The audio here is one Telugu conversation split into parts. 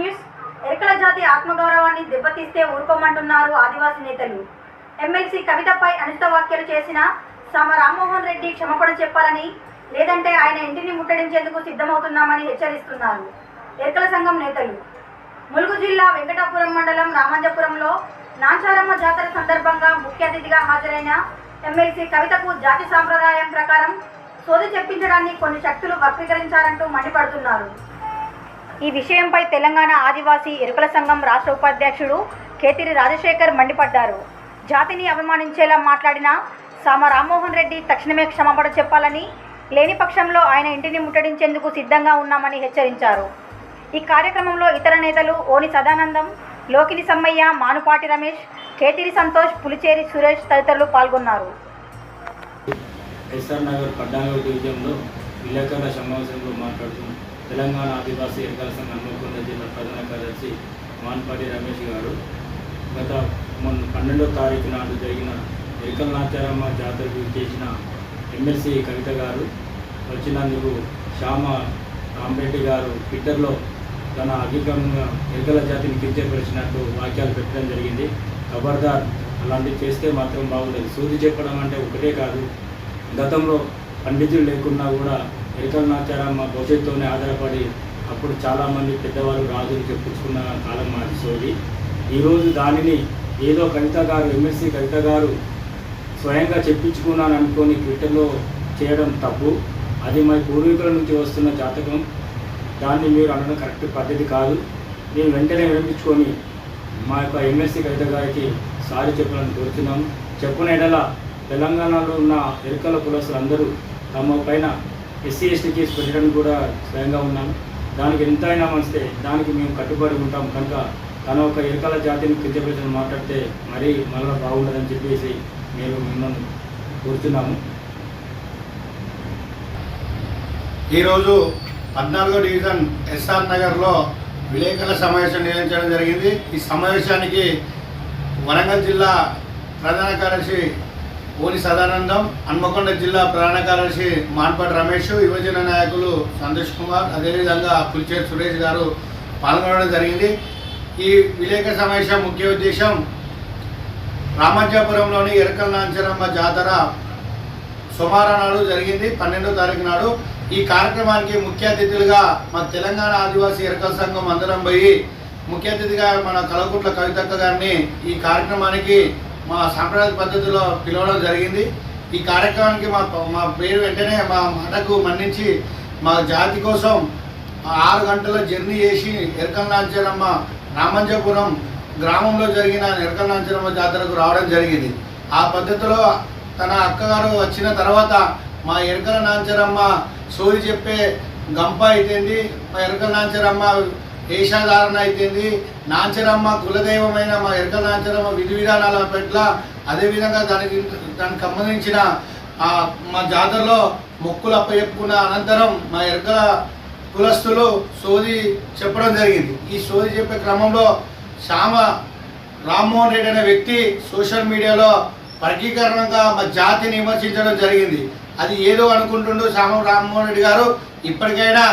న్యూస్. ఎరుకల జాతి ఆత్మగౌరవాన్ని దెబ్బతీస్తే ఊరుకోమంటున్నారు ఆదివాసీ నేతలు. ఎమ్మెల్సీ కవితపై అనుచిత వ్యాఖ్యలు చేసిన సామ రామ్మోహన్ రెడ్డి క్షమాపణ చెప్పాలని లేదంటే ఆయన ఇంటిని ముట్టడించేందుకు సిద్ధమవుతున్నామని హెచ్చరిస్తున్నారు ఎరకల సంఘం నేతలు. ములుగు జిల్లా వెంకటాపురం మండలం రామంజపురంలో నాంచారమ్మ జాతర సందర్భంగా ముఖ్య అతిథిగా హాజరైన ఎమ్మెల్సీ కవితకు జాతి సాంప్రదాయం ప్రకారం సోది చెప్పించడాన్ని కొన్ని శక్తులు వక్రీకరించారంటూ మండిపడుతున్నారు. ఈ విషయంపై తెలంగాణ ఆదివాసీ ఎరుకల సంఘం రాష్ట్ర ఉపాధ్యక్షుడు కేతిరి రాజశేఖర్ మండిపడ్డారు. జాతిని అవమానించేలా మాట్లాడిన సామ రామ్మోహన్ రెడ్డి తక్షణమే క్షమాపణ చెప్పాలని లేని పక్షంలో ఆయన ఇంటిని ముట్టడించేందుకు సిద్ధంగా ఉన్నామని హెచ్చరించారు. ఈ కార్యక్రమంలో ఇతర నేతలు ఓని సదానందం లోకిని సమ్మయ్య మానుపాటి రమేష్ కేతిరి సంతోష్ పులిచేరి సురేష్ తదితరులు పాల్గొన్నారు. ఎస్ఆర్ నగర్ పద్నాలుగో డివిజన్లో విలేకరుల సమావేశంలో మాట్లాడుతూ తెలంగాణ ఆదివాసీ ఎన్నికల సంఘం నమ్మకొండ జిల్లా ప్రధాన కార్యదర్శి మాన్పాటి రమేష్ గారు. గత మొన్న పన్నెండో తారీఖు నాడు జరిగిన ఎరికల నాచారమ్మ జాతరకు చేసిన ఎమ్మెల్సీ కవిత గారు వచ్చినందుకు శ్యామ రామరెడ్డి గారు ట్విట్టర్లో తన అధికంగా ఎరుకల జాతిని కించపరిచినట్టు వాక్యాలు పెట్టడం జరిగింది. ఖబర్దార్ అలాంటివి చేస్తే మాత్రం బాగుండదు. సూది చెప్పడం అంటే ఒకటే కాదు. గతంలో పండితులు లేకున్నా కూడా ఎరికల నాచారమ్మ భవిష్యత్తుతోనే ఆధారపడి అప్పుడు చాలామంది పెద్దవాళ్ళు రాజులు చెప్పుకున్న కాలం మాది. సోది ఈరోజు దానిని ఏదో కవిత గారు ఎమ్మెల్సీ కవిత గారు స్వయంగా చెప్పించుకున్నాను అనుకొని ట్విట్టర్లో చేయడం తప్పు. అది మా పూర్వీకుల నుంచి వస్తున్న జాతకం. దాన్ని మీరు అనడం కరెక్ట్ పద్ధతి కాదు. మేము వెంటనే వినిపించుకొని మా యొక్క ఎమ్మెల్సీ కవిత గారికి సారి చెప్పాలని కోరుతున్నాము చెప్పిన ఎడల తెలంగాణలో ఉన్న ఎరుకల కులస్తులందరూ తమ పైన ఎస్సీ ఎస్టీ కేసు పెట్టడానికి కూడా స్వయంగా ఉన్నాను. దానికి ఎంతైనా మంచిదే దానికి మేము కట్టుబడి ఉంటాం. కనుక తన ఒక ఎరుకల జాతిని కించపరిచిన మాట్లాడితే మరీ మళ్ళీ బాగుండదని చెప్పేసి మేము మిమ్మల్ని కోరుతున్నాము. ఈరోజు పద్నాలుగో డివిజన్ ఎస్ఆర్ నగర్లో విలేకరుల సమావేశం నిర్వహించడం జరిగింది. ఈ సమావేశానికి వరంగల్ జిల్లా ప్రధాన కార్యదర్శి ఓని సదానందం హన్మకొండ జిల్లా ప్రధాన కార్యదర్శి మాన్పాటి రమేష్ యువజన నాయకులు సంతోష్ కుమార్ అదేవిధంగా పులిచేరు సురేష్ గారు పాల్గొనడం జరిగింది. ఈ విలేక సమావేశం ముఖ్య ఉద్దేశం రామాజాపురంలోని ఎరకల నాంచరమ్మ జాతర సోమవారం నాడు జరిగింది పన్నెండో తారీఖు నాడు. ఈ కార్యక్రమానికి ముఖ్య అతిథులుగా మన తెలంగాణ ఆదివాసీ ఎరకల సంఘం అందరం పోయి ముఖ్య అతిథిగా మన కలకుట్ల కవితక్క గారిని ఈ కార్యక్రమానికి మా సాంప్రదాయ పద్ధతిలో పిలవడం జరిగింది. ఈ కార్యక్రమానికి మా మా పేరు వెంటనే మా మాటకు మన్నించి మా జాతి కోసం ఆరు గంటల జర్నీ చేసి ఎరకల నాంచరమ్మ రామంజపురం గ్రామంలో జరిగిన ఎరకల నాంచరమ్మ జాతరకు రావడం జరిగింది. ఆ పద్ధతిలో తన అక్కగారు వచ్చిన తర్వాత మా ఎరకల నాంచరమ్మ సోరి చెప్పే గంప అయితేంది. మా ఎరకల నాంచరమ్మ వేషధారణ అయితేంది నాంచరమ్మ కులదైవమైన మా ఎరక నాంచరమ్మ విధి విధానాల పట్ల అదేవిధంగా దానికి దానికి సంబంధించిన మా జాతరలో మొక్కులు అప్పచెప్పుకున్న అనంతరం మా ఎరకల కులస్తులు సోది చెప్పడం జరిగింది. ఈ సోది చెప్పే క్రమంలో శ్యామ రామ్మోహన్ రెడ్డి అనే వ్యక్తి సోషల్ మీడియాలో వర్గీకరణంగా మా జాతిని విమర్శించడం జరిగింది. అది ఏదో అనుకుంటుండు శ్యామ రామ్మోహన్ రెడ్డి గారు ఇప్పటికైనా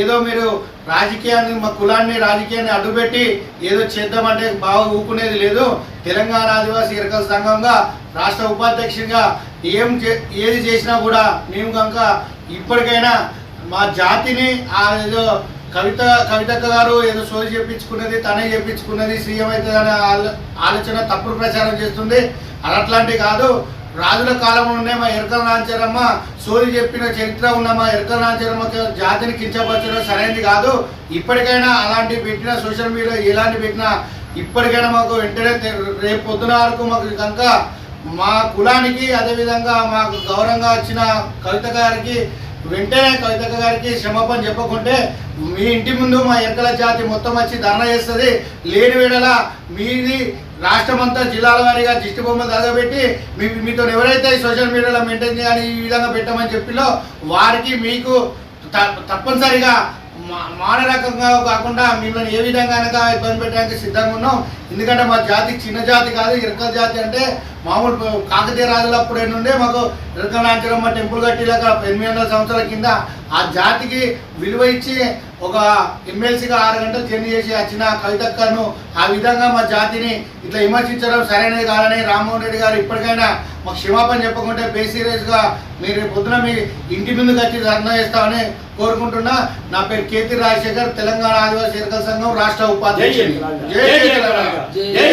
ఏదో మీరు రాజకీయాన్ని మా కులాన్ని రాజకీయాన్ని అడ్డుపెట్టి ఏదో చేద్దామంటే బాగా ఊకునేది లేదు. తెలంగాణ ఆదివాసీ ఇరకల సంఘంగా రాష్ట్ర ఉపాధ్యక్షుడిగా ఏం చే ఏది చేసినా కూడా మేము కనుక ఇప్పటికైనా మా జాతిని ఆ ఏదో కవిత కవితక్క గారు ఏదో సోది చెప్పించుకున్నది తనే చెప్పించుకున్నది సీఎం అవుతుంది అనే ఆలోచన తప్పుడు ప్రచారం చేస్తుంది. అది అట్లాంటి కాదు. రాజుల కాలం ఉండే మా ఎరకల నాంచరమ్మ సూర్యు చెప్పిన చరిత్ర ఉన్న మా ఎరకల నాంచరమ్మ జాతిని కించపరచడం సరైనది కాదు. ఇప్పటికైనా అలాంటి పెట్టిన సోషల్ మీడియా ఎలాంటి పెట్టినా ఇప్పటికైనా మాకు వెంటనే రేపు పొద్దున వరకు మాకు కనుక మా కులానికి అదేవిధంగా మాకు గౌరవంగా వచ్చిన కవిత గారికి వెంటనే కవిత గారికి క్షమాపణ చెప్పకుంటే మీ ఇంటి ముందు మా ఎరకల జాతి మొత్తం వచ్చి ధర్నా చేస్తుంది. లేని వేళల మీది రాష్ట్రమంతా జిల్లాల వారీగా దిష్టి బొమ్మ తగబెట్టి మీ మీతో ఎవరైతే సోషల్ మీడియాలో మెయింటైన్ చేయాలి ఈ విధంగా పెట్టమని చెప్పిలో వారికి మీకు తప్పనిసరిగా మానరకంగా కాకుండా మిమ్మల్ని ఏ విధంగా ఇబ్బంది పెట్టడానికి సిద్ధంగా ఉన్నాం. ఎందుకంటే మా జాతి చిన్న జాతి కాదు ఇరకల జాతి అంటే మామూలు కాకతీయ రాజుల అప్పుడే నుండే మాకు దుర్గనాచరమ్మ టెంపుల్ కట్టిలాక ఎనిమిది వందల సంవత్సరాల కింద ఆ జాతికి విలువ ఇచ్చి ఒక ఎమ్మెల్సీగా ఆరు గంటలు జర్నీ చేసి వచ్చిన కవితక్కను ఆ విధంగా మా జాతిని ఇట్లా విమర్శించడం సరైనది కాదని రామ్మోహన్ రెడ్డి గారు ఇప్పటికైనా మాకు క్షమాపణ చెప్పకుంటే బే సీరియస్గా మీరు పొద్దున మీ ఇంటి ముందు వచ్చి ధర్నా చేస్తామని కోరుకుంటున్నా. నా పేరు కేతి రాజశేఖర్ తెలంగాణ ఆదివాసీ ఎరకల సంఘం రాష్ట్ర ఉపాధ్యక్షుని. జై